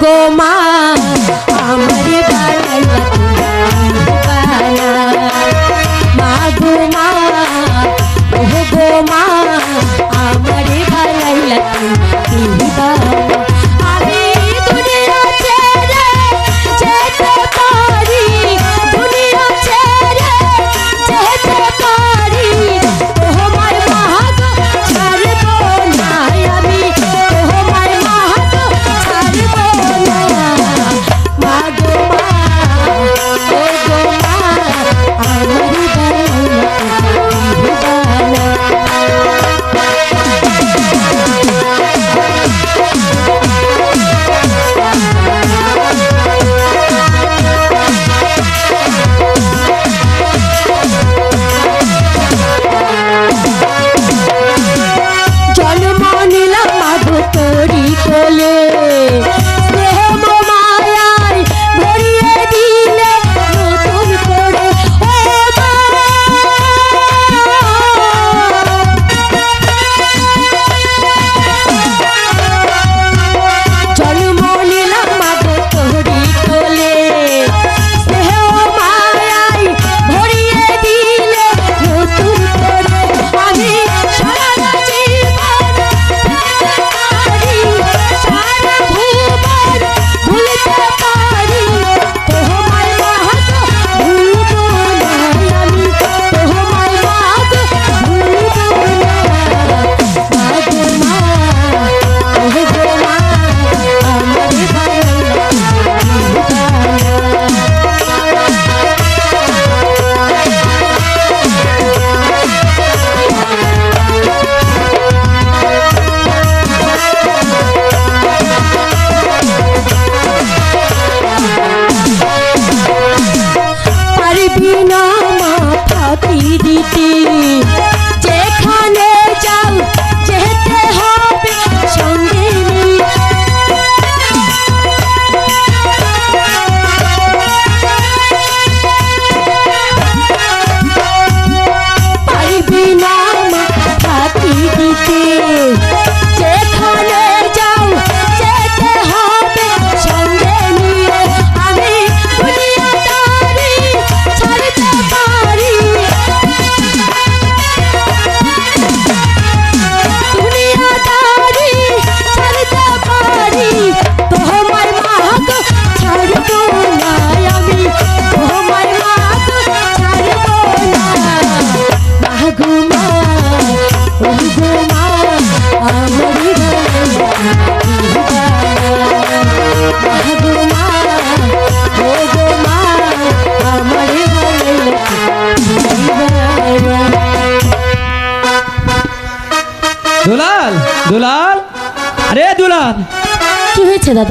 go, my দুলাল দুলাল। আরে দুলাল। কি হয়েছে দাদা?